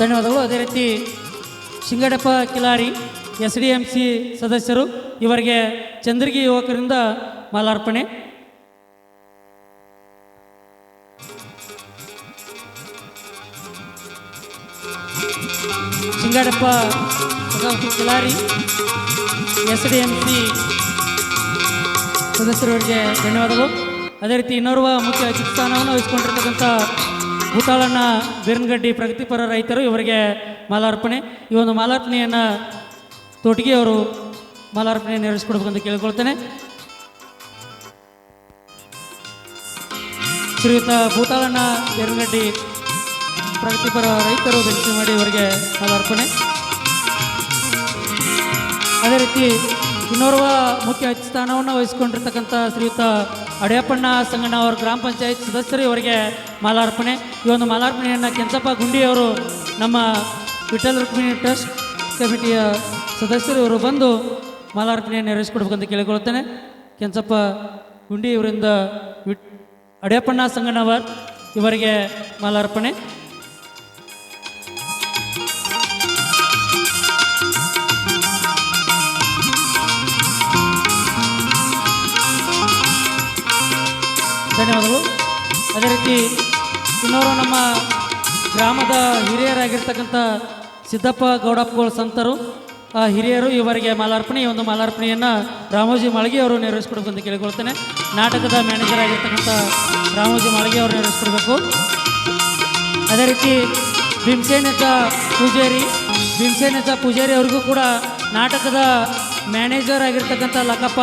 ಧನ್ಯವಾದಗಳು. ಅದೇ ರೀತಿ Shingadappa Kilari S D M C ಸದಸ್ಯರು, ಇವರಿಗೆ ಚಂದ್ರಗಿ ಯುವಕರಿಂದ ಮಾಲಾರ್ಪಣೆ. Shingadappa Kilari S D M C ಸದಸ್ಯರವರಿಗೆ ಧನ್ಯವಾದಗಳು. ಅದೇ ರೀತಿ ಇನ್ನೋರ್ವ ಮುಖ್ಯ ಅತಿಥಿ ಸ್ಥಾನವನ್ನು ವಹಿಸಿಕೊಂಡಿರ್ತಕ್ಕಂಥ ಭೂತಾಳಣ್ಣ ಬೀರನಗಡ್ಡಿ ಪ್ರಗತಿಪರ ರೈತರು ಇವರಿಗೆ ಮಾಲಾರ್ಪಣೆ. ಈ ಒಂದು ಮಾಲಾರ್ಪಣೆಯನ್ನು ಅವರು ಮಾಲಾರ್ಪಣೆ ನೆರವೇರಿಸ್ಕೊಡ್ಬೇಕಂತ ಕೇಳಿಕೊಳ್ತೇನೆ. ಶ್ರೀಯುತ ಭೂತಾಳಣ್ಣ ಬೀರನಗಡ್ಡಿ ಪ್ರಗತಿಪರ ರೈತರು ಬೆಂಚಿ ಮಾಡಿ ಇವರಿಗೆ ಮಾಲಾರ್ಪಣೆ. ಅದೇ ರೀತಿ ಇನ್ನೋರ್ವ ಮುಖ್ಯ ಸ್ಥಾನವನ್ನು ವಹಿಸಿಕೊಂಡಿರ್ತಕ್ಕಂಥ ಶ್ರೀಯುತ ಅಡಿಯಪ್ಪಣ್ಣ ಸಂಗಣ್ಣ ಅವರ ಗ್ರಾಮ ಪಂಚಾಯತ್ ಸದಸ್ಯರು ಇವರಿಗೆ ಮಾಲಾರ್ಪಣೆ. ಈ ಒಂದು ಮಾಲಾರ್ಪಣೆಯನ್ನು ಕೆಂಚಪ್ಪ ಗುಂಡಿಯವರು ನಮ್ಮ ವಿಠಲ್ ರುಕ್ಮಿಣಿ ಟ್ರಸ್ಟ್ ಕಮಿಟಿಯ ಸದಸ್ಯರು ಇವರು ಬಂದು ಮಾಲಾರ್ಪಣೆಯನ್ನು ನೆರವೇರಿಸಿಕೊಡ್ಬೇಕಂತ ಕೇಳಿಕೊಳ್ಳುತ್ತೇನೆ. ಕೆಂಚಪ್ಪ ಗುಂಡಿ ಇವರಿಂದ ವಿಟ್ ಅಡಿಯಪ್ಪಣ್ಣ ಸಂಗಣ್ಣವರ್ ಇವರಿಗೆ ಮಾಲಾರ್ಪಣೆ. ಧನ್ಯವಾದಗಳು ಅದೇ ರೀತಿ ಇನ್ನೋರು ನಮ್ಮ ಗ್ರಾಮದ ಹಿರಿಯರಾಗಿರ್ತಕ್ಕಂಥ ಸಿದ್ದಪ್ಪ ಗೌಡಪ್ಪಗಳು ಸಂತರು, ಆ ಹಿರಿಯರು ಇವರಿಗೆ ಮಾಲಾರ್ಪಣೆ, ಈ ಒಂದು ಮಾಲಾರ್ಪಣೆಯನ್ನು ರಾಮೋಜಿ ಮಾಳಿಗೆ ಅವರು ನೆರವೇರಿಸ್ಕೊಡ್ಬೇಕು ಅಂತ ಕೇಳಿಕೊಳ್ತೇನೆ. ನಾಟಕದ ಮ್ಯಾನೇಜರ್ ಆಗಿರ್ತಕ್ಕಂಥ ರಾಮೋಜಿ ಮಾಳಿಗೆ ಅವರು ನೆರವೇರಿಸ್ಕೊಡ್ಬೇಕು. ಅದೇ ರೀತಿ ಭೀಮಸೇನಜ ಪೂಜಾರಿ ಭೀಮಸೇನಜ ಪೂಜಾರಿ ಅವ್ರಿಗೂ ಕೂಡ ನಾಟಕದ ಮ್ಯಾನೇಜರ್ ಆಗಿರ್ತಕ್ಕಂಥ ಲಕ್ಕಪ್ಪ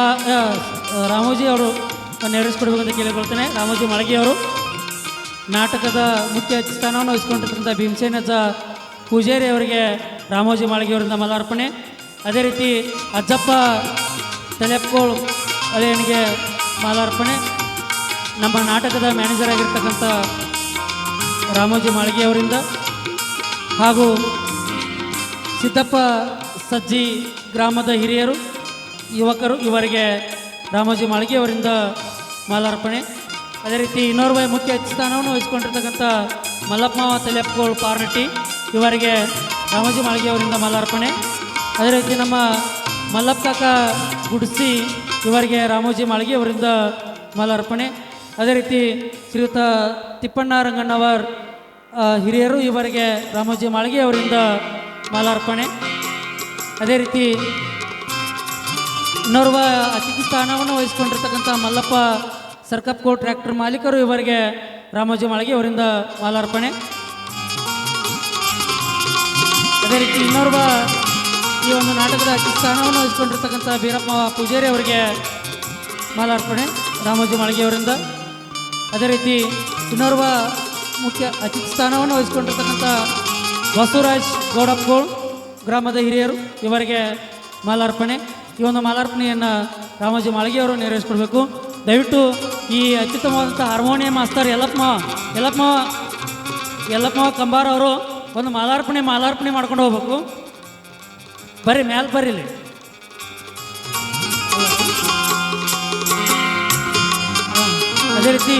ರಾಮೋಜಿ ಅವರು ನೆರವೇರಿಸ್ಕೊಡ್ಬೇಕಂತ ಕೇಳಿಕೊಳ್ತೇನೆ ರಾಮೋಜಿ ಮಳಗಿ ಅವರು ನಾಟಕದ ಮುಖ್ಯ ಸ್ಥಾನವನ್ನು ವಹಿಸ್ಕೊಂಡಿರ್ತಕ್ಕಂಥ ಭೀಮಸೇನಜ್ಜ ಪೂಜಾರಿ ಅವರಿಗೆ ರಾಮೋಜಿ ಮಾಳಿಗೆ ಅವರಿಂದ ಮಲಾರ್ಪಣೆ ಅದೇ ರೀತಿ ಅಜ್ಜಪ್ಪ ತಲೆಪ್ಕೋಳ್ ಅಳಿಯನಿಗೆ ಮಾಲಾರ್ಪಣೆ ನಮ್ಮ ನಾಟಕದ ಮ್ಯಾನೇಜರ್ ಆಗಿರ್ತಕ್ಕಂಥ ರಾಮೋಜಿ ಮಾಳಿಗೆ ಅವರಿಂದ ಹಾಗೂ ಸಿದ್ದಪ್ಪ ಸಜ್ಜಿ ಗ್ರಾಮದ ಹಿರಿಯರು, ಯುವಕರು ಇವರಿಗೆ ರಾಮೋಜಿ ಮಾಳಿಗೆ ಅವರಿಂದ ಮಾಲಾರ್ಪಣೆ. ಅದೇ ರೀತಿ ಇನ್ನೋರ್ವ ಮುಖ್ಯ ಸ್ಥಾನವನ್ನು ವಹಿಸಿಕೊಂಡಿರ್ತಕ್ಕಂಥ ಮಲ್ಲಪ್ಪ ತಲೆಪ್ಪಗೋಳ್ ಪಾರ್ನಟ್ಟಿ ಇವರಿಗೆ ರಾಮೋಜಿ ಮಾಳಿಗೆ ಅವರಿಂದ ಮಾಲಾರ್ಪಣೆ. ಅದೇ ರೀತಿ ನಮ್ಮ ಮಲ್ಲಪ್ಪ ಕಾಕ ಗುಡಿಸಿ ಇವರಿಗೆ ರಾಮೋಜಿ ಮಾಳಿಗೆ ಅವರಿಂದ ಮಾಲಾರ್ಪಣೆ. ಅದೇ ರೀತಿ ಶ್ರೀಯುತ ತಿಪ್ಪಣ್ಣ ರಂಗಣ್ಣವರ್ ಹಿರಿಯರು ಇವರಿಗೆ ರಾಮೋಜಿ ಮಾಳಿಗೆ ಅವರಿಂದ ಮಾಲಾರ್ಪಣೆ. ಅದೇ ರೀತಿ ಇನ್ನೋರ್ವ ಅತಿಥಿ ಸ್ಥಾನವನ್ನು ವಹಿಸಿಕೊಂಡಿರ್ತಕ್ಕಂಥ ಮಲ್ಲಪ್ಪ ಸರ್ಕಪ್ಕೋ ಟ್ರ್ಯಾಕ್ಟರ್ ಮಾಲೀಕರು ಇವರಿಗೆ ರಾಮೋಜಿ ಮಾಳಿಗೆ ಅವರಿಂದ ಮಾಲಾರ್ಪಣೆ. ಅದೇ ರೀತಿ ಇನ್ನೋರ್ವ ಈ ಒಂದು ನಾಟಕದ ಅತಿಥಿ ಸ್ಥಾನವನ್ನು ವಹಿಸಿಕೊಂಡಿರ್ತಕ್ಕಂಥ ಬೀರಪ್ಪ ಪೂಜಾರಿ ಅವರಿಗೆ ಮಾಲಾರ್ಪಣೆ, ರಾಮೋಜಿ ಮಾಳಿಗೆ ಅವರಿಂದ. ಅದೇ ರೀತಿ ಇನ್ನೋರ್ವ ಮುಖ್ಯ ಅತಿಥಿ ಸ್ಥಾನವನ್ನು ವಹಿಸಿಕೊಂಡಿರ್ತಕ್ಕಂಥ ಬಸವರಾಜ್ ಗೌಡಪ್ಪಗೋಳ್ ಗ್ರಾಮದ ಹಿರಿಯರು ಇವರಿಗೆ ಮಾಲಾರ್ಪಣೆ. ಈ ಒಂದು ಮಾಲಾರ್ಪಣೆಯನ್ನು ರಾಮೋಜಿ ಮಾಳಿಗೆಯವರು ನೆರವೇರಿಸ್ಕೊಡ್ಬೇಕು. ದಯವಿಟ್ಟು ಈ ಅತ್ಯುತ್ತಮವಾದಂಥ ಹಾರ್ಮೋನಿಯಂ ಮಾಸ್ತರ್ ಯಲ್ಲಪ್ಪ ಯಲ್ಲಪ್ಪ ಯಲ್ಲಪ್ಪ ಕಂಬಾರ್ ಅವರು ಒಂದು ಮಾಲಾರ್ಪಣೆ ಮಾಲಾರ್ಪಣೆ ಮಾಡ್ಕೊಂಡು ಹೋಗ್ಬೇಕು. ಬರ್ರಿ, ಮ್ಯಾಲೆ ಬರ್ರಿ ಇಲ್ಲಿ. ಅದೇ ರೀತಿ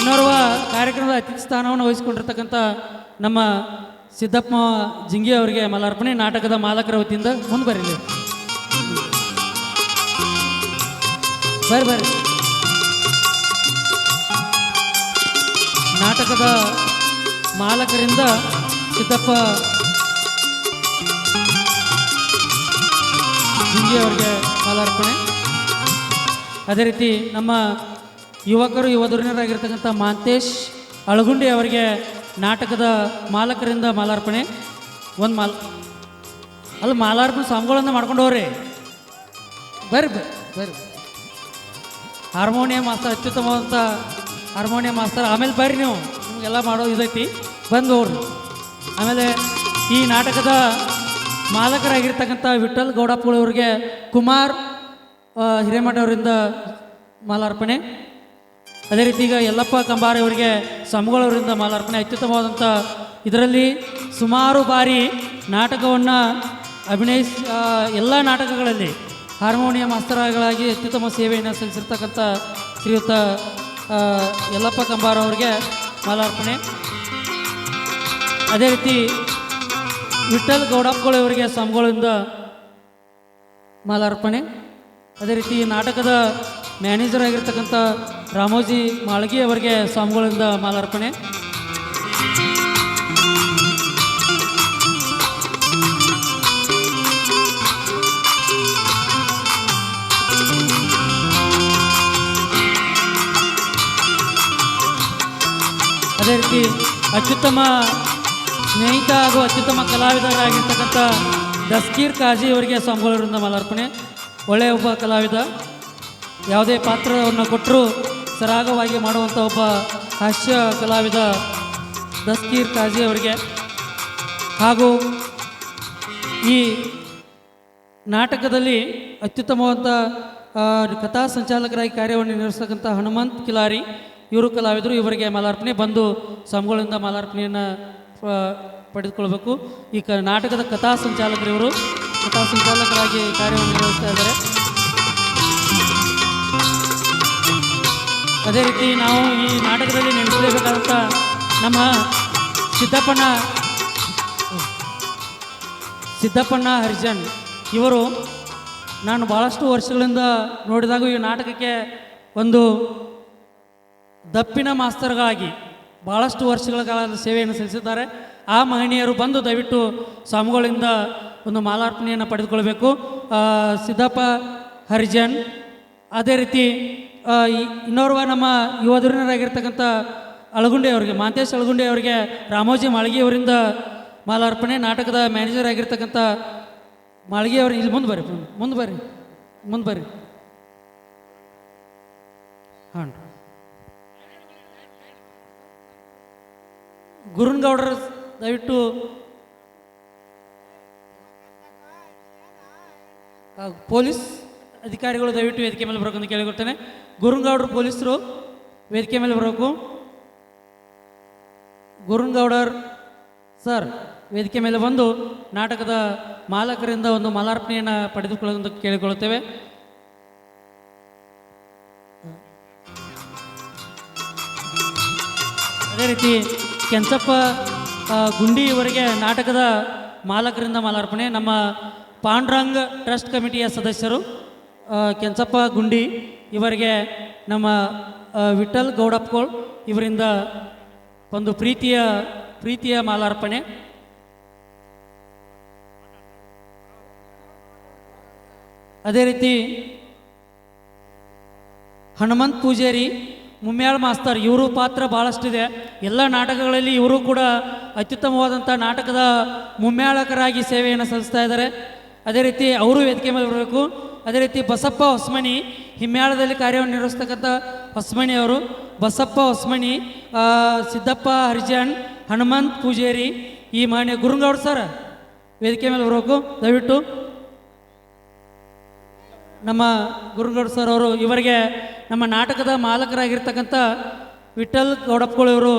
ಇನ್ನೋರ್ವ ಕಾರ್ಯಕ್ರಮದ ಅತಿಥಿ ಸ್ಥಾನವನ್ನು ವಹಿಸಿಕೊಂಡಿರ್ತಕ್ಕಂಥ ನಮ್ಮ ಸಿದ್ದಪ್ಪ ಜಿಂಗಿ ಅವರಿಗೆ ಮಾಲಾರ್ಪಣೆ ನಾಟಕದ ಮಾಲಕರ ವತಿಯಿಂದ ಮುಂದೆ ಬರ್ರಿ ಬರ್ರಿ ಬರ್ರಿ ನಾಟಕದ ಮಾಲಕರಿಂದ ಸಿದ್ದಪ್ಪ ಅವರಿಗೆ ಮಾಲಾರ್ಪಣೆ ಅದೇ ರೀತಿ ನಮ್ಮ ಯುವಕರು ಯುವಧುರಿನರಾಗಿರ್ತಕ್ಕಂಥ ಮಾಂತೇಶ್ ಅಳಗುಂಡಿ ಅವರಿಗೆ ನಾಟಕದ ಮಾಲಕರಿಂದ ಮಾಲಾರ್ಪಣೆ. ಒಂದು ಮಾಲ್, ಅಲ್ಲಿ ಮಾಲಾರ್ಪಣೆ ಸ್ವಾಮಿಗಳನ್ನು ಮಾಡ್ಕೊಂಡವ್ರಿ. ಬರ್ರಿ ಬರ್ರಿ ಬರ್ರಿ ಹಾರ್ಮೋನಿಯಂ ಮಾಸ್ತರ್ ಅತ್ಯುತ್ತಮವಾದಂಥ ಹಾರ್ಮೋನಿಯಂ ಮಾಸ್ತರ್ ಆಮೇಲೆ ಬರ್ರಿ ನೀವು, ನಿಮಗೆಲ್ಲ ಮಾಡೋ ಇದೈತಿ. ಬಂದು ಹೋಗ್ರಿ ಆಮೇಲೆ ಈ ನಾಟಕದ ಮಾಲಕರಾಗಿರ್ತಕ್ಕಂಥ ವಿಠಲ್ ಗೌಡಪ್ಪಗಳವ್ರಿಗೆ ಕುಮಾರ್ ಹಿರೇಮಠ ಅವರಿಂದ ಮಾಲಾರ್ಪಣೆ. ಅದೇ ರೀತಿ ಈಗ ಯಲ್ಲಪ್ಪ ಕಂಬಾರಿ ಅವರಿಗೆ ಮಾಲಾರ್ಪಣೆ. ಅತ್ಯುತ್ತಮವಾದಂಥ ಇದರಲ್ಲಿ ಸುಮಾರು ಬಾರಿ ನಾಟಕವನ್ನು ಅಭಿನಯಿಸ ಎಲ್ಲ ನಾಟಕಗಳಲ್ಲಿ ಹಾರ್ಮೋನಿಯಂ ಅಸ್ತ್ರಗಳಾಗಿ ಅತ್ಯುತ್ತಮ ಸೇವೆಯನ್ನು ಸಲ್ಲಿಸಿರ್ತಕ್ಕಂಥ ಶ್ರೀಯುತ ಯಲ್ಲಪ್ಪ ಕಂಬಾರ ಅವರಿಗೆ ಮಾಲಾರ್ಪಣೆ. ಅದೇ ರೀತಿ ವಿಠಲ್ ಗೌಡಪ್ಪಗಳು ಇವರಿಗೆ ಸ್ವಾಮಿಗಳಿಂದ ಮಾಲಾರ್ಪಣೆ. ಅದೇ ರೀತಿ ನಾಟಕದ ಮ್ಯಾನೇಜರ್ ಆಗಿರ್ತಕ್ಕಂಥ ರಾಮೋಜಿ ಮಾಳ್ಗಿ ಅವರಿಗೆ ಸ್ವಾಮಿಗಳಿಂದ ಮಾಲಾರ್ಪಣೆ. ರೀತಿ ಅತ್ಯುತ್ತಮ ಸ್ನೇಹಿತ ಹಾಗೂ ಅತ್ಯುತ್ತಮ ಕಲಾವಿದರಾಗಿರ್ತಕ್ಕಂಥ ದಸ್ಕೀರ್ ಕಾಜಿ ಅವರಿಗೆ ಸ್ವಾಮಿಗಳವರಿಂದ ಮಾಲಾರ್ಪಣೆ. ಒಳ್ಳೆಯ ಒಬ್ಬ ಕಲಾವಿದ. ಯಾವುದೇ ಪಾತ್ರವನ್ನು ಕೊಟ್ಟರೂ ಸರಾಗವಾಗಿ ಮಾಡುವಂಥ ಒಬ್ಬ ಹಾಸ್ಯ ಕಲಾವಿದ ದಸ್ಕೀರ್ ಕಾಜಿ ಅವರಿಗೆ. ಹಾಗೂ ಈ ನಾಟಕದಲ್ಲಿ ಅತ್ಯುತ್ತಮವಾದ ಕಥಾ ಸಂಚಾಲಕರಾಗಿ ಕಾರ್ಯವನ್ನು ನಿರ್ವಹಿಸ್ತಕ್ಕಂಥ ಹನುಮಂತ್ ಕಿಲಾರಿ ಇವರು ಕಲಾವಿದರು, ಇವರಿಗೆ ಮಾಲಾರ್ಪಣೆ, ಬಂದು ಸ್ವಾಮಿಗಳಿಂದ ಮಾಲಾರ್ಪಣೆಯನ್ನು ಪಡೆದುಕೊಳ್ಬೇಕು. ಈ ಕ, ನಾಟಕದ ಕಥಾ ಸಂಚಾಲಕರು ಇವರು. ಕಥಾ ಸಂಚಾಲಕರಾಗಿ ಕಾರ್ಯವನ್ನು ನಿರ್ವಹಿಸ್ತಾ ಇದ್ದಾರೆ. ಅದೇ ರೀತಿ ನಾವು ಈ ನಾಟಕದಲ್ಲಿ ನೆನೆಸಲೇಬೇಕಾದಂಥ ನಮ್ಮ ಸಿದ್ದಪ್ಪಣ್ಣ ಸಿದ್ದಪ್ಪಣ್ಣ ಹರಿಜನ್ ಇವರು ನಾನು ಭಾಳಷ್ಟು ವರ್ಷಗಳಿಂದ ನೋಡಿದಾಗ ಈ ನಾಟಕಕ್ಕೆ ಒಂದು ದಪ್ಪಿನ ಮಾಸ್ತರ್ಗಳಾಗಿ ಭಾಳಷ್ಟು ವರ್ಷಗಳ ಕಾಲ ಸೇವೆಯನ್ನು ಸಲ್ಲಿಸಿದ್ದಾರೆ. ಆ ಮಹನೀಯರು ಬಂದು ದಯವಿಟ್ಟು ಸ್ವಾಮಿಗಳಿಂದ ಒಂದು ಮಾಲಾರ್ಪಣೆಯನ್ನು ಪಡೆದುಕೊಳ್ಬೇಕು ಸಿದ್ದಪ್ಪ ಹರಿಜನ್, ಅದೇ ರೀತಿ ಇನ್ನೋರ್ವ ನಮ್ಮ ಯುವಧುರಿನರಾಗಿರ್ತಕ್ಕಂಥ ಅಳಗುಂಡೆ ಅವರಿಗೆ, ಮಾಂತೇಶ್ ಅಳಗುಂಡೆ ಅವರಿಗೆ, ರಾಮೋಜಿ ಮಾಳ್ಗಿ ಅವರಿಂದ ಮಾಲಾರ್ಪಣೆ, ನಾಟಕದ ಮ್ಯಾನೇಜರ್ ಆಗಿರ್ತಕ್ಕಂಥ ಮಾಳ್ಗಿ ಅವ್ರಿಗೆ ಇಲ್ಲಿ ಮುಂದೆ ಬರ್ರಿ ಮುಂದೆ ಬರ್ರಿ ಮುಂದೆ ಬರ್ರಿ. ಹಾಂ. ಗುರುನ್ಗೌಡರು ದಯವಿಟ್ಟು ಪೊಲೀಸ್ ಅಧಿಕಾರಿಗಳು ದಯವಿಟ್ಟು ವೇದಿಕೆ ಮೇಲೆ ಬರಬೇಕು ಅಂತ ಕೇಳಿಕೊಡ್ತೇನೆ ಗುರುನ್ಗೌಡರು ಪೊಲೀಸರು ವೇದಿಕೆ ಮೇಲೆ ಬರಬೇಕು. ಗುರುನ್ಗೌಡರ್ ಸರ್ ವೇದಿಕೆ ಮೇಲೆ ಬಂದು ನಾಟಕದ ಮಾಲಕರಿಂದ ಒಂದು ಮಾಲಾರ್ಪಣೆಯನ್ನು ಪಡೆದುಕೊಳ್ಳುವಂತ ಕೇಳಿಕೊಳ್ಳುತ್ತೇವೆ ಅದೇ ರೀತಿ ಕೆಂಚಪ್ಪ ಗುಂಡಿ ಇವರಿಗೆ ನಾಟಕದ ಮಾಲಕರಿಂದ ಮಾಲಾರ್ಪಣೆ. ನಮ್ಮ ಪಾಂಡ್ರಂಗ್ ಟ್ರಸ್ಟ್ ಕಮಿಟಿಯ ಸದಸ್ಯರು ಕೆಂಚಪ್ಪ, ಗುಂಡಿ ಇವರಿಗೆ ನಮ್ಮ ವಿಠಲ್ ಗೌಡಪ್ಕೋಳ್ ಇವರಿಂದ ಒಂದು ಪ್ರೀತಿಯ ಪ್ರೀತಿಯ ಮಾಲಾರ್ಪಣೆ. ಅದೇ ರೀತಿ ಹನುಮಂತ್ ಪೂಜಾರಿ ಮುಮ್ಯಾಳ್ ಮಾಸ್ತರ್, ಇವರು ಪಾತ್ರ ಭಾಳಷ್ಟಿದೆ ಎಲ್ಲ ನಾಟಕಗಳಲ್ಲಿ ಇವರು ಕೂಡ ಅತ್ಯುತ್ತಮವಾದಂಥ ನಾಟಕದ ಮುಮ್ಯಾಳಕರಾಗಿ ಸೇವೆಯನ್ನು ಸಲ್ಲಿಸ್ತಾ ಇದ್ದಾರೆ. ಅದೇ ರೀತಿ ಅವರು ವೇದಿಕೆ ಮೇಲೆ ಬರಬೇಕು. ಅದೇ ರೀತಿ ಬಸಪ್ಪ ಹೊಸ್ಮಣಿ ಹಿಮ್ಯಾಳದಲ್ಲಿ ಕಾರ್ಯವನ್ನು ನಿರ್ವಹಿಸ್ತಕ್ಕಂಥ ಹೊಸ್ಮಣಿ ಅವರು. ಬಸಪ್ಪ ಹೊಸ್ಮಣಿ ಸಿದ್ದಪ್ಪ ಹರಿಜನ್, ಹನುಮಂತ್ ಪೂಜೇರಿ, ಈ ಮಾನ್ಯ ಗುರುಗೌಡ್ ಸರ್ ವೇದಿಕೆ ಮೇಲೆ ಬರಬೇಕು. ದಯವಿಟ್ಟು ನಮ್ಮ ಗುರುಗೌಡ್ ಸರ್ ಅವರು ಇವರಿಗೆ ನಮ್ಮ ನಾಟಕದ ಮಾಲಕರಾಗಿರ್ತಕ್ಕಂಥ ವಿಠಲ್ ಗೌಡಪ್ಪಗಳವರು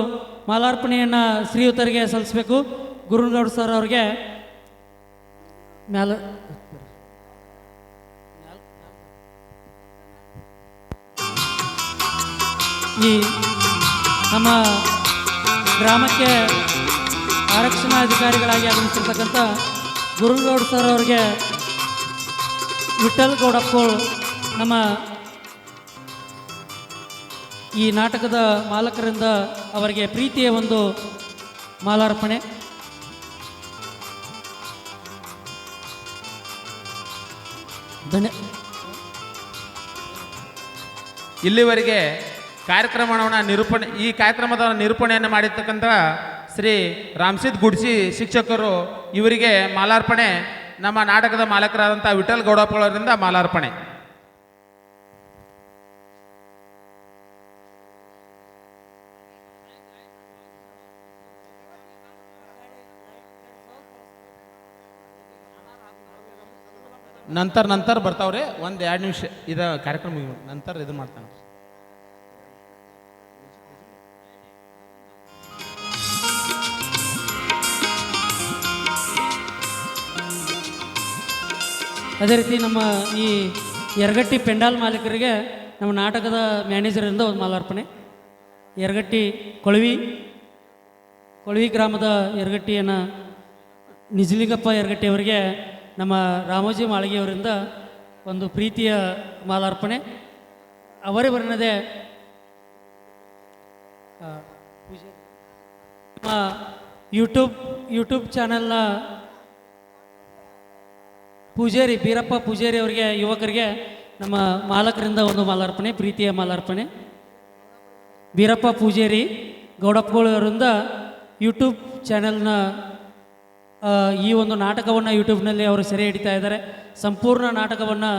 ಮಾಲಾರ್ಪಣೆಯನ್ನು ಶ್ರೀಯುತರಿಗೆ ಸಲ್ಲಿಸಬೇಕು. ಗುರುಗೌಡ ಸರ್ ಅವ್ರಿಗೆ ಮ್ಯಾಲ ಈ ನಮ್ಮ ಗ್ರಾಮಕ್ಕೆ ಆರಕ್ಷಣಾ ಅಧಿಕಾರಿಗಳಾಗಿ ಆಗಮಿಸಿರ್ತಕ್ಕಂಥ ಗುರುಗೌಡ ಸರ್ ಅವ್ರಿಗೆ ವಿಠಲ್ ಗೌಡಪ್ಪಗಳು ನಮ್ಮ ಈ ನಾಟಕದ ಮಾಲಕರಿಂದ ಅವರಿಗೆ ಪ್ರೀತಿಯ ಒಂದು ಮಾಲಾರ್ಪಣೆ. ಧನ್ಯ. ಇಲ್ಲಿವರೆಗೆ ಕಾರ್ಯಕ್ರಮವನ್ನು ನಿರೂಪಣೆ, ಈ ಕಾರ್ಯಕ್ರಮದ ನಿರೂಪಣೆಯನ್ನು ಮಾಡಿರ್ತಕ್ಕಂಥ ಶ್ರೀ ರಾಮ್ಸಿದ್ ಗುಡ್ಸಿ ಶಿಕ್ಷಕರು ಇವರಿಗೆ ಮಾಲಾರ್ಪಣೆ, ನಮ್ಮ ನಾಟಕದ ಮಾಲಕರಾದಂಥ ವಿಠಲ್ ಗೌಡಪ್ಪಳರಿಂದ ಮಾಲಾರ್ಪಣೆ. ನಂತರ ನಂತರ ಬರ್ತಾವ್ರೆ, ಒಂದು ಎರಡು ನಿಮಿಷ ಇದ ಕಾರ್ಯಕ್ರಮ ನಂತರ ಇದು ಮಾಡ್ತಾನೆ. ಅದೇ ರೀತಿ ನಮ್ಮ ಈ ಎರಗಟ್ಟಿ ಪೆಂಡಾಲ್ ಮಾಲೀಕರಿಗೆ ನಮ್ಮ ನಾಟಕದ ಮ್ಯಾನೇಜರಿಂದ ಒಂದು ಮಾಲಾರ್ಪಣೆ. ಎರಗಟ್ಟಿ ಕೊಳವಿ ಕೊಳವಿ ಗ್ರಾಮದ ಯರಗಟ್ಟಿಯನ್ನು ನಿಜಲಿಂಗಪ್ಪ ಯರಗಟ್ಟಿ ಅವರಿಗೆ ನಮ್ಮ ರಾಮೋಜಿ ಮಾಳಿಗೆಯವರಿಂದ ಒಂದು ಪ್ರೀತಿಯ ಮಾಲಾರ್ಪಣೆ. ಅವರೇ ಪೂಜೆ- ನಮ್ಮ ಯೂಟ್ಯೂಬ್ ಯೂಟ್ಯೂಬ್ ಚಾನೆಲ್ನ ಪೂಜಾರಿ, ಬೀರಪ್ಪ ಪೂಜಾರಿ ಅವರಿಗೆ, ಯುವಕರಿಗೆ ನಮ್ಮ ಮಾಲಕರಿಂದ ಒಂದು ಮಾಲಾರ್ಪಣೆ, ಪ್ರೀತಿಯ ಮಾಲಾರ್ಪಣೆ. ಬೀರಪ್ಪ ಪೂಜಾರಿ ಗೌಡಪ್ಪಗಳವರಿಂದ ಯೂಟ್ಯೂಬ್ ಚಾನೆಲ್ನ ಈ ಒಂದು ನಾಟಕವನ್ನು ಯೂಟ್ಯೂಬ್ನಲ್ಲಿ ಅವರು ಸೆರೆ ಹಿಡಿತಾ ಇದ್ದಾರೆ. ಸಂಪೂರ್ಣ ನಾಟಕವನ್ನು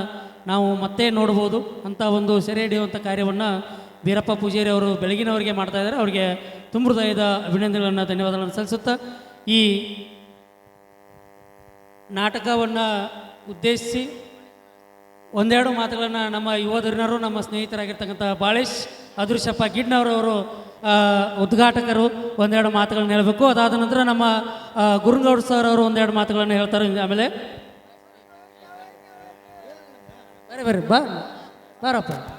ನಾವು ಮತ್ತೆ ನೋಡ್ಬೋದು. ಅಂತ ಒಂದು ಸೆರೆ ಹಿಡಿಯುವಂಥ ಕಾರ್ಯವನ್ನು ವೀರಪ್ಪ ಪೂಜಾರಿ ಅವರು ಬೆಳಗಿನವರಿಗೆ ಮಾಡ್ತಾ ಇದ್ದಾರೆ. ಅವರಿಗೆ ತುಂಬ ಹೃದಯದ ಅಭಿನಂದನೆಗಳನ್ನು ಧನ್ಯವಾದಗಳನ್ನು ಸಲ್ಲಿಸುತ್ತಾ ಈ ನಾಟಕವನ್ನು ಉದ್ದೇಶಿಸಿ ಒಂದೆರಡು ಮಾತುಗಳನ್ನು ನಮ್ಮ ಯುವ ನಮ್ಮ ಸ್ನೇಹಿತರಾಗಿರ್ತಕ್ಕಂಥ ಬಾಳೇಶ್, ಅದೃಶ್ಯಪ್ಪ ಗಿಡ್ನವರವರು ಉದ್ಘಾಟಕರು ಒಂದೆರಡು ಮಾತುಗಳನ್ನ ಹೇಳಬೇಕು. ಅದಾದ ನಂತರ ನಮ್ಮ ಗುರುಗೌಡ ಸರ್ ಅವರು ಒಂದೆರಡು ಮಾತುಗಳನ್ನು ಹೇಳ್ತಾರೆ. ಆಮೇಲೆ ಬರ್ರಿ ಬರ್ರಿ ಬಾ, ಬಾರಪ್ಪ.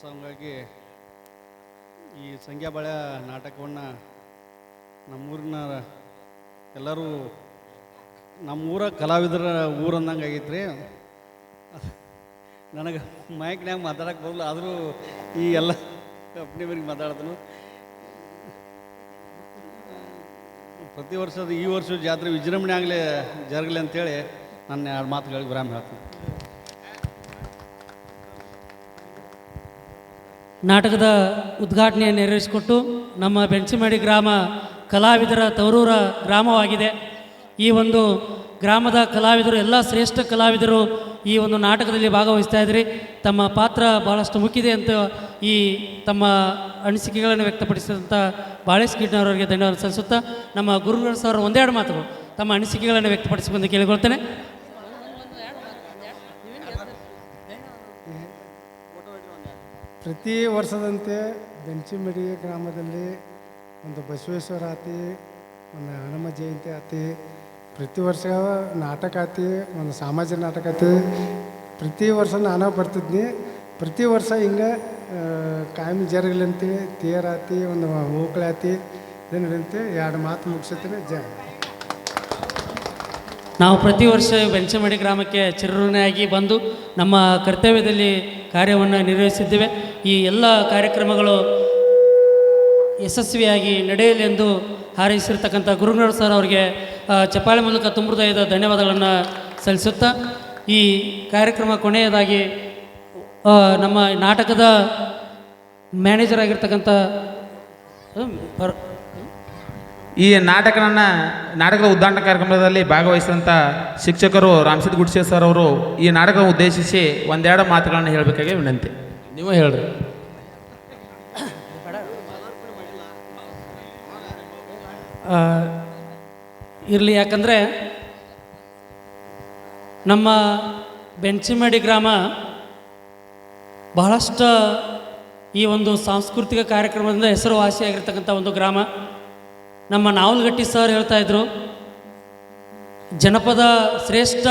ಸೊ ಈ ಸಂಖ್ಯಾಬಾಳ ನಾಟಕವನ್ನು ನಮ್ಮೂರಿನ ಎಲ್ಲರೂ ನಮ್ಮೂರ ಕಲಾವಿದರ ಊರಂದಂಗೆ ರೀ ನನಗೆ ಮೈಕ್ನಾಗ ಮಾತಾಡಕ್ಕೆ ಬರಲ್ಲ, ಆದರೂ ಈ ಎಲ್ಲ ಕಂಪ್ನಿವರಿಗೆ ಮಾತಾಡ್ದನು ಪ್ರತಿ ವರ್ಷದ ಈ ವರ್ಷ ಜಾತ್ರೆ ವಿಜೃಂಭಣೆ ಆಗಲಿ ಜರಗಲಿ ಅಂತೇಳಿ ನನ್ನ ಎರಡು ಮಾತುಗಳಿಗೆ ವಿರಾಮ ಹೇಳ್ತೀನಿ. ನಾಟಕದ ಉದ್ಘಾಟನೆ ನೆರವೇರಿಸಿಕೊಟ್ಟು ನಮ್ಮ ಬೆಂಚಿಮಾಡಿ ಗ್ರಾಮ ಕಲಾವಿದರ ತವರೂರ ಗ್ರಾಮವಾಗಿದೆ. ಈ ಒಂದು ಗ್ರಾಮದ ಕಲಾವಿದರು, ಎಲ್ಲ ಶ್ರೇಷ್ಠ ಕಲಾವಿದರು ಈ ಒಂದು ನಾಟಕದಲ್ಲಿ ಭಾಗವಹಿಸ್ತಾ ಇದ್ರಿ. ತಮ್ಮ ಪಾತ್ರ ಬಹಳಷ್ಟು ಮುಖ್ಯಿದೆ ಅಂತ ಈ ತಮ್ಮ ಅನಿಸಿಕೆಗಳನ್ನು ವ್ಯಕ್ತಪಡಿಸಿದಂಥ ಬಾಳೇಶ್ ಧನ್ಯವಾದ ಸಲ್ಲಿಸುತ್ತಾ ನಮ್ಮ ಗುರುಗಳ ಸರ್ ಒಂದೆರಡು ಮಾತುಗಳು ತಮ್ಮ ಅನಿಸಿಕೆಗಳನ್ನು ವ್ಯಕ್ತಪಡಿಸಿಕೊಂಡು ಕೇಳಿಕೊಳ್ತೇನೆ. ಪ್ರತಿ ವರ್ಷದಂತೆ ಬೆಂಚಿಮಡಿ ಗ್ರಾಮದಲ್ಲಿ ಒಂದು ಬಸವೇಶ್ವರ ಆತಿ, ಒಂದು ಹನುಮ ಜಯಂತಿ ಆತಿ, ಪ್ರತಿ ವರ್ಷ ನಾಟಕ ಆತಿ, ಒಂದು ಸಾಮಾಜಿಕ ನಾಟಕ ಆತಿ. ಪ್ರತಿ ವರ್ಷ ನಾನು ಬರ್ತಿದ್ನಿ. ಪ್ರತಿ ವರ್ಷ ಹಿಂಗೆ ಕಾಯಿ ಕಾಯಂ ತೇರಾತಿ ಒಂದು ಓಕಳಾತಿ ಏನಂತೆ ಎರಡು ಮಾತು ಮುಗಿಸುತ್ತೇನೆ ಜ ನಾವು ಪ್ರತಿ ವರ್ಷ ಬೆಂಚಮಡಿ ಗ್ರಾಮಕ್ಕೆ ಚಿರಋಣಿಯಾಗಿ ಬಂದು ನಮ್ಮ ಕರ್ತವ್ಯದಲ್ಲಿ ಕಾರ್ಯವನ್ನು ನಿರ್ವಹಿಸಿದ್ದೇವೆ. ಈ ಎಲ್ಲ ಕಾರ್ಯಕ್ರಮಗಳು ಯಶಸ್ವಿಯಾಗಿ ನಡೆಯಲಿ ಎಂದು ಹಾರೈಸಿರ್ತಕ್ಕಂಥ ಗುರುನಾಥ ಸರ್ ಅವರಿಗೆ ಚಪಾಳೆ ಮೂಲಕ ತುಂಬ ಹೃದಯದ ಧನ್ಯವಾದಗಳನ್ನು ಸಲ್ಲಿಸುತ್ತಾ, ಈ ಕಾರ್ಯಕ್ರಮ ಕೊನೆಯದಾಗಿ ನಮ್ಮ ನಾಟಕದ ಮ್ಯಾನೇಜರ್ ಆಗಿರ್ತಕ್ಕಂಥ ಈ ನಾಟಕನನ್ನು, ನಾಟಕದ ಉದ್ಘಾಟನಾ ಕಾರ್ಯಕ್ರಮದಲ್ಲಿ ಭಾಗವಹಿಸಿದಂಥ ಶಿಕ್ಷಕರು ರಾಮಸಿದ್ ಗುಡ್ಸೆ ಸರ್ ಅವರು ಈ ನಾಟಕ ಉದ್ದೇಶಿಸಿ ಒಂದೆರಡು ಮಾತುಗಳನ್ನು ಹೇಳಬೇಕಾಗಿ ವಿನಂತಿ. ನೀವು ಹೇಳ್ರಿ. ಇರಲಿ, ಯಾಕಂದರೆ ನಮ್ಮ ಬೆಂಚಿಮಡಿ ಗ್ರಾಮ ಬಹಳಷ್ಟು ಈ ಒಂದು ಸಾಂಸ್ಕೃತಿಕ ಕಾರ್ಯಕ್ರಮದಿಂದ ಹೆಸರುವಾಸಿಯಾಗಿರ್ತಕ್ಕಂಥ ಒಂದು ಗ್ರಾಮ. ನಮ್ಮ ನಾವಲ್ಗಟ್ಟಿ ಸರ್ ಹೇಳ್ತಾ ಇದ್ರು, ಜನಪದ ಶ್ರೇಷ್ಠ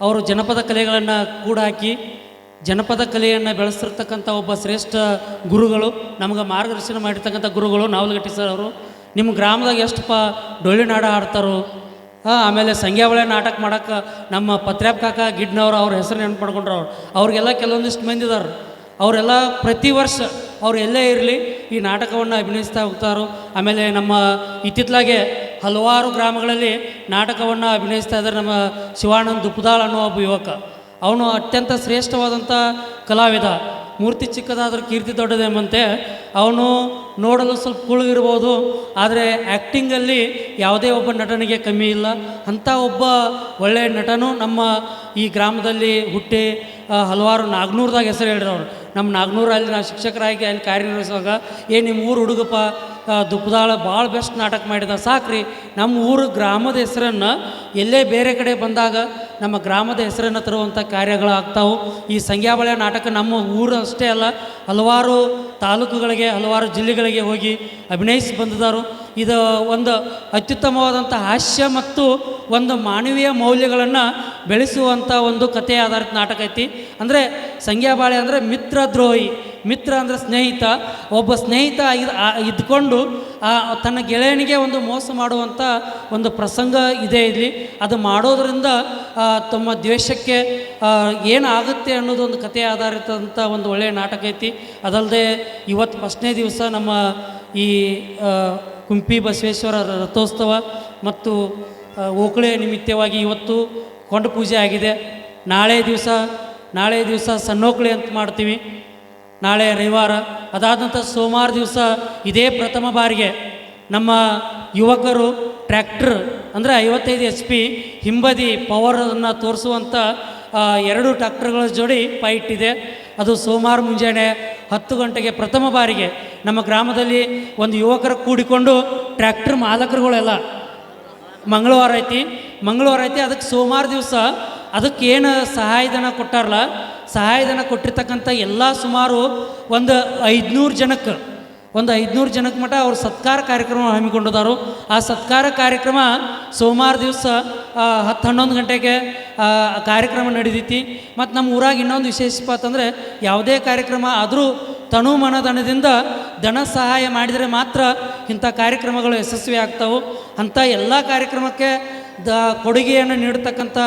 ಅವರು ಜನಪದ ಕಲೆಗಳನ್ನು ಕೂಡ ಹಾಕಿ ಜನಪದ ಕಲೆಯನ್ನು ಬೆಳೆಸಿರ್ತಕ್ಕಂಥ ಒಬ್ಬ ಶ್ರೇಷ್ಠ ಗುರುಗಳು, ನಮಗೆ ಮಾರ್ಗದರ್ಶನ ಮಾಡಿರ್ತಕ್ಕಂಥ ಗುರುಗಳು ನಾವಲ್ಗಟ್ಟಿ ಸರ್ ಅವರು. ನಿಮ್ಮ ಗ್ರಾಮದಾಗ ಎಷ್ಟು ಪ ಡೊಳ್ಳಿನಾಡ ಆಡ್ತಾರೋ ಹಾಂ, ಆಮೇಲೆ ಸಂಗ್ಯಾವಳೆ ನಾಟಕ ಮಾಡೋಕ್ಕೆ ನಮ್ಮ ಪತ್ರ್ಯಾಪ್ ಕಾಕ ಗಿಡ್ನವ್ರು ಅವ್ರ ಹೆಸರು ನೆನಪು ಮಾಡ್ಕೊಂಡ್ರು ಅವ್ರು. ಅವ್ರಿಗೆಲ್ಲ ಕೆಲವೊಂದಿಷ್ಟು ಮಂದಿ ಇದಾರೆ ಅವರೆಲ್ಲ ಪ್ರತಿ ವರ್ಷ ಅವ್ರು ಎಲ್ಲೇ ಇರಲಿ ಈ ನಾಟಕವನ್ನು ಅಭಿನಯಿಸ್ತಾ ಹೋಗ್ತಾರೋ, ಆಮೇಲೆ ನಮ್ಮ ಇತ್ತಿತ್ತಲಾಗೆ ಹಲವಾರು ಗ್ರಾಮಗಳಲ್ಲಿ ನಾಟಕವನ್ನು ಅಭಿನಯಿಸ್ತಾ ಇದ್ದಾರೆ ನಮ್ಮ ಶಿವಾನಂದ್ ದುಪ್ಪದಾಳ್ ಅನ್ನೋ ಒಬ್ಬ ಯುವಕ. ಅವನು ಅತ್ಯಂತ ಶ್ರೇಷ್ಠವಾದಂಥ ಕಲಾವಿದ. ಮೂರ್ತಿ ಚಿಕ್ಕದಾದರೂ ಕೀರ್ತಿ ದೊಡ್ಡದೆಂಬಂತೆ ಅವನು ನೋಡಲು ಸ್ವಲ್ಪ ಕುಳುಗಿರ್ಬೋದು, ಆದರೆ ಆ್ಯಕ್ಟಿಂಗಲ್ಲಿ ಯಾವುದೇ ಒಬ್ಬ ನಟನಿಗೆ ಕಮ್ಮಿ ಇಲ್ಲ. ಅಂಥ ಒಬ್ಬ ಒಳ್ಳೆಯ ನಟನು ನಮ್ಮ ಈ ಗ್ರಾಮದಲ್ಲಿ ಹುಟ್ಟಿ ಹಲವಾರು ನಾಗ್ನೂರ್ದಾಗ ಹೆಸರು ಹೇಳಿರೋರು ನಮ್ಮ ನಾಗ್ನೂರಲ್ಲಿ ನಾವು ಶಿಕ್ಷಕರಾಗಿ ಅಲ್ಲಿ ಕಾರ್ಯನಿರ್ವಹಿಸುವಾಗ, ಏ ನಿಮ್ಮ ಊರು ಹುಡುಗಪ್ಪ ದುಪ್ಪದಾಳ ಭಾಳ ಬೆಸ್ಟ್ ನಾಟಕ ಮಾಡಿದ, ಸಾಕ್ರಿ. ನಮ್ಮ ಊರು ಗ್ರಾಮದ ಹೆಸರನ್ನು ಎಲ್ಲೇ ಬೇರೆ ಕಡೆ ಬಂದಾಗ ನಮ್ಮ ಗ್ರಾಮದ ಹೆಸರನ್ನು ತರುವಂಥ ಕಾರ್ಯಗಳಾಗ್ತಾವು ಈ ಸಂಗ್ಯಾಬಳೆ ನಾಟಕ ನಮ್ಮ ಊರು ಅಷ್ಟೇ ಅಲ್ಲ, ಹಲವಾರು ತಾಲೂಕುಗಳಿಗೆ, ಹಲವಾರು ಜಿಲ್ಲೆಗಳಿಗೆ ಹೋಗಿ ಅಭಿನಯಿಸಿ ಬಂದಿದ್ದಾರು ಇದು ಒಂದು ಅತ್ಯುತ್ತಮವಾದಂಥ ಹಾಸ್ಯ ಮತ್ತು ಒಂದು ಮಾನವೀಯ ಮೌಲ್ಯಗಳನ್ನು ಬೆಳೆಸುವಂಥ ಒಂದು ಕಥೆ ಆಧಾರಿತ ನಾಟಕ ಐತಿ. ಅಂದರೆ ಸಂಗ್ಯಾಬಾಳೆ ಅಂದರೆ ಮಿತ್ರದ್ರೋಹಿ. ಮಿತ್ರ ಅಂದರೆ ಸ್ನೇಹಿತ. ಒಬ್ಬ ಸ್ನೇಹಿತ ಇದ್ಕೊಂಡು ತನ್ನ ಗೆಳೆಯನಿಗೆ ಒಂದು ಮೋಸ ಮಾಡುವಂಥ ಒಂದು ಪ್ರಸಂಗ ಇದೆ ಇಲ್ಲಿ. ಅದು ಮಾಡೋದರಿಂದ ತಮ್ಮ ದ್ವೇಷಕ್ಕೆ ಏನಾಗುತ್ತೆ ಅನ್ನೋದು ಒಂದು ಕಥೆ ಆಧಾರಿತಂಥ ಒಂದು ಒಳ್ಳೆಯ ನಾಟಕ ಐತಿ. ಅದಲ್ಲದೆ ಇವತ್ತು ಫಸ್ಟ್ನೇ ದಿವಸ ನಮ್ಮ ಈ ಕುಂಪಿ ಬಸವೇಶ್ವರ ರಥೋತ್ಸವ ಮತ್ತು ಓಕಳೆ ನಿಮಿತ್ತವಾಗಿ ಇವತ್ತು ಕೊಂಡ ಪೂಜೆ ಆಗಿದೆ. ನಾಳೆ ದಿವಸ ನಾಳೆ ದಿವಸ ಸಣ್ಣೋಕಳೆ ಅಂತ ಮಾಡ್ತೀವಿ. ನಾಳೆ ರವಿವಾರ. ಅದಾದಂಥ ಸೋಮವಾರ ದಿವಸ ಇದೇ ಪ್ರಥಮ ಬಾರಿಗೆ ನಮ್ಮ ಯುವಕರು ಟ್ರ್ಯಾಕ್ಟ್ರ್ ಅಂದರೆ ಐವತ್ತೈದು ಎಚ್ ಪಿ ಹಿಂಬದಿ ಪವರನ್ನು ತೋರಿಸುವಂಥ ಎರಡು ಟ್ರ್ಯಾಕ್ಟರ್ಗಳ ಜೋಡಿ ಪೈಟ್ ಇದೆ. ಅದು ಸೋಮವಾರ ಮುಂಜಾನೆ ಹತ್ತು ಗಂಟೆಗೆ ಪ್ರಥಮ ಬಾರಿಗೆ ನಮ್ಮ ಗ್ರಾಮದಲ್ಲಿ ಒಂದು ಯುವಕರು ಕೂಡಿಕೊಂಡು ಟ್ರ್ಯಾಕ್ಟರ್ ಮಾಲಕರುಗಳೆಲ್ಲ. ಮಂಗಳವಾರ ಐತಿ. ಮಂಗಳವಾರ ಐತಿ. ಅದಕ್ಕೆ ಸೋಮವಾರ ದಿವಸ ಅದಕ್ಕೆ ಏನು ಸಹಾಯಧನ ಕೊಟ್ಟಾರಲ್ಲ, ಸಹಾಯಧನ ಕೊಟ್ಟಿರ್ತಕ್ಕಂಥ ಎಲ್ಲ ಸುಮಾರು ಒಂದು ಐದುನೂರು ಜನಕ್ಕೆ ಒಂದು ಐದುನೂರು ಜನಕ್ಕೆ ಮಟ್ಟ ಅವ್ರು ಸತ್ಕಾರ ಕಾರ್ಯಕ್ರಮ ಹಮ್ಮಿಕೊಂಡಿದ್ದಾರೆ ಆ ಸತ್ಕಾರ ಕಾರ್ಯಕ್ರಮ ಸೋಮವಾರ ದಿವಸ ಹತ್ತು ಹನ್ನೊಂದು ಗಂಟೆಗೆ ಕಾರ್ಯಕ್ರಮ ನಡೀತೈತಿ. ಮತ್ತು ನಮ್ಮ ಊರಾಗ ಇನ್ನೊಂದು ವಿಶೇಷಪ್ಪ ಅಂತಂದರೆ ಯಾವುದೇ ಕಾರ್ಯಕ್ರಮ ಆದರೂ ತನು ಮನದನದಿಂದ ಧನ ಸಹಾಯ ಮಾಡಿದರೆ ಮಾತ್ರ ಇಂಥ ಕಾರ್ಯಕ್ರಮಗಳು ಯಶಸ್ವಿ ಆಗ್ತಾವೆ. ಅಂಥ ಎಲ್ಲ ಕಾರ್ಯಕ್ರಮಕ್ಕೆ ದ ಕೊಡುಗೆಯನ್ನು ನೀಡತಕ್ಕಂಥ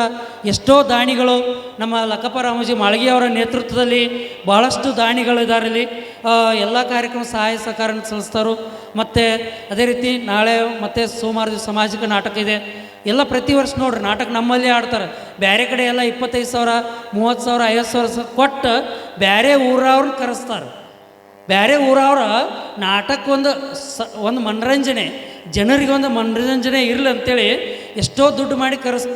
ಎಷ್ಟೋ ದಾಣಿಗಳು ನಮ್ಮ ಲಕ್ಕಪ್ಪ ರಾಮೋಜಿ ಮಾಳಗಿಯವರ ನೇತೃತ್ವದಲ್ಲಿ ಭಾಳಷ್ಟು ದಾಣಿಗಳು ಇಲ್ಲಿ ಆ, ಎಲ್ಲ ಕಾರ್ಯಕ್ರಮ ಸಹಾಯ ಸಹಕಾರ ಸಂಸ್ಥರು ಮತ್ತು ಅದೇ ರೀತಿ ನಾಳೆ ಮತ್ತು ಸೋಮವಾರ ಸಾಮಾಜಿಕ ನಾಟಕ ಇದೆ. ಎಲ್ಲ ಪ್ರತಿ ವರ್ಷ ನೋಡ್ರಿ ನಾಟಕ ನಮ್ಮಲ್ಲಿ ಆಡ್ತಾರೆ. ಬೇರೆ ಕಡೆ ಎಲ್ಲ ಇಪ್ಪತ್ತೈದು ಸಾವಿರ ಮೂವತ್ತು ಸಾವಿರ ಐವತ್ತು ಸಾವಿರ ಕೊಟ್ಟು ಬೇರೆ ಊರವ್ರನ್ನ ಕರೆಸ್ತಾರೆ. ಬೇರೆ ಊರವ್ರ ನಾಟಕ ಒಂದು ಸ ಒಂದು ಮನರಂಜನೆ. ಜನರಿಗೆ ಒಂದು ಮನರಂಜನೆ ಇರಲಿ ಅಂತೇಳಿ ಎಷ್ಟೋ ದುಡ್ಡು ಮಾಡಿ ಕರೆಸ್,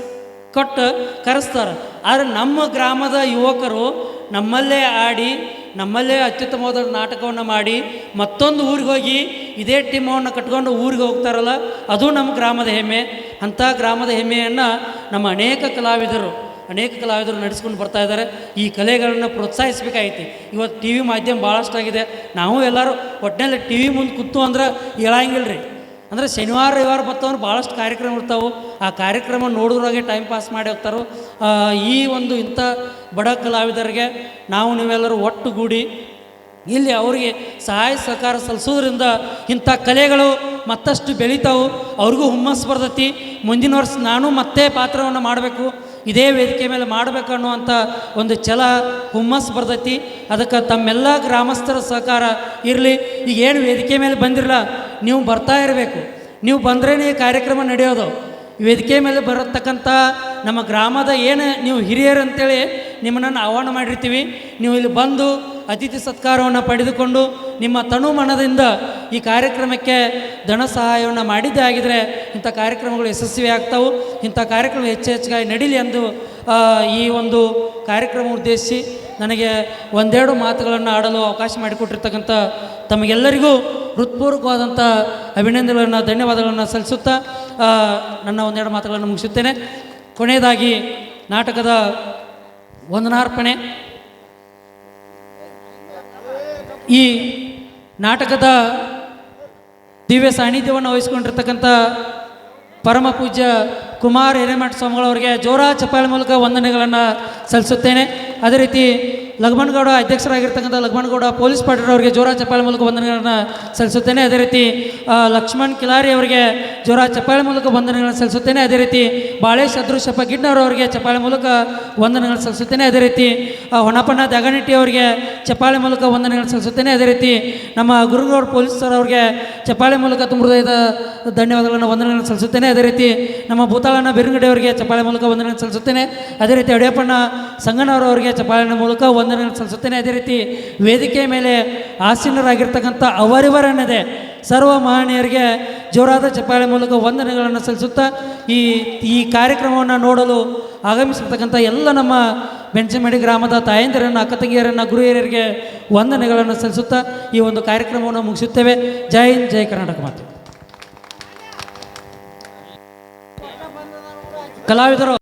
ಕೊಟ್ಟು ಕರೆಸ್ತಾರೆ. ಆದರೆ ನಮ್ಮ ಗ್ರಾಮದ ಯುವಕರು ನಮ್ಮಲ್ಲೇ ಆಡಿ, ನಮ್ಮಲ್ಲೇ ಅತ್ಯುತ್ತಮವಾದ ನಾಟಕವನ್ನು ಮಾಡಿ ಮತ್ತೊಂದು ಊರಿಗೆ ಹೋಗಿ ಇದೇ ಟೀಮವನ್ನು ಕಟ್ಕೊಂಡು ಊರಿಗೆ ಹೋಗ್ತಾರಲ್ಲ, ಅದು ನಮ್ಮ ಗ್ರಾಮದ ಹೆಮ್ಮೆ. ಅಂಥ ಗ್ರಾಮದ ಹೆಮ್ಮೆಯನ್ನು ನಮ್ಮ ಅನೇಕ ಕಲಾವಿದರು ಅನೇಕ ಕಲಾವಿದರು ನಡೆಸ್ಕೊಂಡು ಬರ್ತಾ ಇದ್ದಾರೆ. ಈ ಕಲೆಗಳನ್ನು ಪ್ರೋತ್ಸಾಹಿಸಬೇಕಾಗೈತಿ. ಇವತ್ತು ಟಿ ವಿ ಮಾಧ್ಯಮ ಭಾಳಷ್ಟಾಗಿದೆ. ನಾವು ಎಲ್ಲರೂ ಒಟ್ಟಿನಲ್ಲಿ ಟಿ ವಿ ಮುಂದೆ ಕೂತು ಅಂದ್ರೆ ಹೇಳಂಗಿಲ್ಲ ರೀ ಅಂದರೆ ಶನಿವಾರ, ರವಿವಾರ ಬರ್ತವ್ರು ಭಾಳಷ್ಟು ಕಾರ್ಯಕ್ರಮ ಇರ್ತಾವೆ. ಆ ಕಾರ್ಯಕ್ರಮ ನೋಡೋದ್ರಾಗೆ ಟೈಮ್ ಪಾಸ್ ಮಾಡಿ ಹೋಗ್ತಾರೆ. ಈ ಒಂದು ಇಂಥ ಬಡ ಕಲಾವಿದರಿಗೆ ನಾವು ನೀವೆಲ್ಲರೂ ಒಟ್ಟುಗೂಡಿ ಇಲ್ಲಿ ಅವರಿಗೆ ಸಹಾಯ ಸಹಕಾರ ಸಲ್ಲಿಸೋದ್ರಿಂದ ಇಂಥ ಕಲೆಗಳು ಮತ್ತಷ್ಟು ಬೆಳೀತಾವೆ. ಅವ್ರಿಗೂ ಹುಮ್ಮಸ್ಸು ಬರ್ತೈತಿ. ಮುಂದಿನ ವರ್ಷ ನಾನು ಮತ್ತೆ ಪಾತ್ರವನ್ನು ಮಾಡಬೇಕು. ಇದೇ ವೇದಿಕೆ ಮೇಲೆ ಮಾಡಬೇಕು ಅನ್ನುವಂಥ ಒಂದು ಛಲ, ಹುಮ್ಮಸ್ಸು ಬರ್ತೈತಿ. ಅದಕ್ಕೆ ತಮ್ಮೆಲ್ಲ ಗ್ರಾಮಸ್ಥರ ಸಹಕಾರ ಇರಲಿ. ಈಗ ಏನು ವೇದಿಕೆ ಮೇಲೆ ಬಂದಿರಲ್ಲ ನೀವು ಬರ್ತಾ ಇರಬೇಕು. ನೀವು ಬಂದ್ರೇ ಕಾರ್ಯಕ್ರಮ ನಡೆಯೋದು. ವೇದಿಕೆ ಮೇಲೆ ಬರತಕ್ಕಂಥ ನಮ್ಮ ಗ್ರಾಮದ ಏನು ನೀವು ಹಿರಿಯರು ಅಂತೇಳಿ ನಿಮ್ಮನ್ನು ಆಹ್ವಾನ ಮಾಡಿರ್ತೀವಿ. ನೀವು ಇಲ್ಲಿ ಬಂದು ಅತಿಥಿ ಸತ್ಕಾರವನ್ನು ಪಡೆದುಕೊಂಡು ನಿಮ್ಮ ತನು ಮನದಿಂದ ಈ ಕಾರ್ಯಕ್ರಮಕ್ಕೆ ಧನ ಸಹಾಯವನ್ನು ಮಾಡಿದ್ದೇ ಆಗಿದರೆ ಇಂಥ ಕಾರ್ಯಕ್ರಮಗಳು ಯಶಸ್ವಿ ಆಗ್ತಾವೆ. ಇಂಥ ಕಾರ್ಯಕ್ರಮ ಹೆಚ್ಚು ಹೆಚ್ಚಾಗಿ ನಡೀಲಿ ಎಂದು ಈ ಒಂದು ಕಾರ್ಯಕ್ರಮ ಉದ್ದೇಶಿಸಿ ನನಗೆ ಒಂದೆರಡು ಮಾತುಗಳನ್ನು ಆಡಲು ಅವಕಾಶ ಮಾಡಿಕೊಟ್ಟಿರ್ತಕ್ಕಂಥ ತಮಗೆಲ್ಲರಿಗೂ ಹೃತ್ಪೂರ್ವಕವಾದಂಥ ಅಭಿನಂದನೆಗಳನ್ನು, ಧನ್ಯವಾದಗಳನ್ನು ಸಲ್ಲಿಸುತ್ತಾ ನನ್ನ ಒಂದೆರಡು ಮಾತುಗಳನ್ನು ಮುಗಿಸುತ್ತೇನೆ. ಕೊನೆಯದಾಗಿ ನಾಟಕದ ವಂದನಾರ್ಪಣೆ. ಈ ನಾಟಕದ ದಿವ್ಯ ಸಾನ್ನಿಧ್ಯವನ್ನು ವಹಿಸಿಕೊಂಡಿರ್ತಕ್ಕಂಥ ಪರಮ ಪೂಜ್ಯ ಕುಮಾರ್ ಹಿರೇಮಠ ಸ್ವಾಮಿಗಳವರಿಗೆ ಜೋರ ಮೂಲಕ ವಂದನೆಗಳನ್ನು ಸಲ್ಲಿಸುತ್ತೇನೆ. ಅದೇ ರೀತಿ ಲಕ್ಷ್ಮಣಗೌಡ ಅಧ್ಯಕ್ಷರಾಗಿರ್ತಕ್ಕಂಥ ಲಕ್ಷ್ಮಣಗೌಡ ಪೊಲೀಸ್ ಪಾಟೀಲ್ ಅವರಿಗೆ ಜೋರ ಚಪ್ಪಾಳೆ ಮೂಲಕ ವಂದನೆಗಳನ್ನು ಸಲ್ಲಿಸುತ್ತೇನೆ. ಅದೇ ರೀತಿ ಲಕ್ಷ್ಮಣ್ ಕಿಲಾರಿ ಅವರಿಗೆ ಜೋರ ಚಪ್ಪಾಳೆ ಮೂಲಕ ವಂದನೆಗಳನ್ನು ಸಲ್ಲಿಸುತ್ತೇನೆ. ಅದೇ ರೀತಿ, ಬಾಳೇಶ್ ಅದೃಶ್ಯಪ್ಪ ಗಿಡ್ನವರವರಿಗೆ ಚಪ್ಪಾಳೆ ಮೂಲಕ ವಂದನೆಗಳನ್ನು ಸಲ್ಲಿಸುತ್ತೇನೆ. ಅದೇ ರೀತಿ ಹೊಣಪಣ್ಣ ದಗನಿಟ್ಟಿ ಅವರಿಗೆ ಚಪ್ಪಾಳೆ ಮೂಲಕ ವಂದನೆಗಳನ್ನು ಸಲ್ಲಿಸುತ್ತೇನೆ. ಅದೇ ರೀತಿ, ನಮ್ಮ ಗುರುಗೌಡ ಪೊಲೀಸ್ ಸರ್ ಅವರಿಗೆ ಚಪ್ಪಾಳೆ ಮೂಲಕ ತುಂಬ ಹೃದಯದ ಧನ್ಯವಾದಗಳನ್ನು, ವಂದನೆಗಳನ್ನು ಸಲ್ಲಿಸುತ್ತೇನೆ. ಅದೇ ರೀತಿ, ನಮ್ಮ ಬೆರುಂಗಡಿ ಅವರಿಗೆ ಚಪ್ಪಾಳೆ ಮೂಲಕ ವಂದನೆಗಳನ್ನು ಸಲ್ಲಿಸುತ್ತೇನೆ. ಅದೇ ರೀತಿ ಅಡಿಯಪ್ಪಣ್ಣ ಸಂಗನವರವರಿಗೆ ಚಪ್ಪಾಳೆ ಮೂಲಕ ವಂದನೆಗಳನ್ನು ಸಲ್ಲಿಸುತ್ತೇನೆ. ಅದೇ ರೀತಿ ವೇದಿಕೆ ಮೇಲೆ ಆಸೀನರಾಗಿರ್ತಕ್ಕಂಥ ಅವರಿವರನ್ನದೇ ಸರ್ವ ಮಹನೀಯರಿಗೆ ಜೋರಾದ ಚಪ್ಪಾಳೆ ಮೂಲಕ ವಂದನೆಗಳನ್ನು ಸಲ್ಲಿಸುತ್ತಾ ಈ ಈ ಕಾರ್ಯಕ್ರಮವನ್ನು ನೋಡಲು ಆಗಮಿಸಿರ್ತಕ್ಕಂಥ ಎಲ್ಲ ನಮ್ಮ ಬೆಂಚಮಡಿ ಗ್ರಾಮದ ತಾಯಂದಿರನ್ನು ಅಕ್ಕ ತಂಗಿಯರನ್ನು ಗುರು ವಂದನೆಗಳನ್ನು ಸಲ್ಲಿಸುತ್ತಾ ಈ ಒಂದು ಕಾರ್ಯಕ್ರಮವನ್ನು ಮುಗಿಸುತ್ತೇವೆ. ಜೈ ಹಿಂದ್, ಜೈ ಕರ್ನಾಟಕ ಮಾತು. ಕಲಾವಿದರು.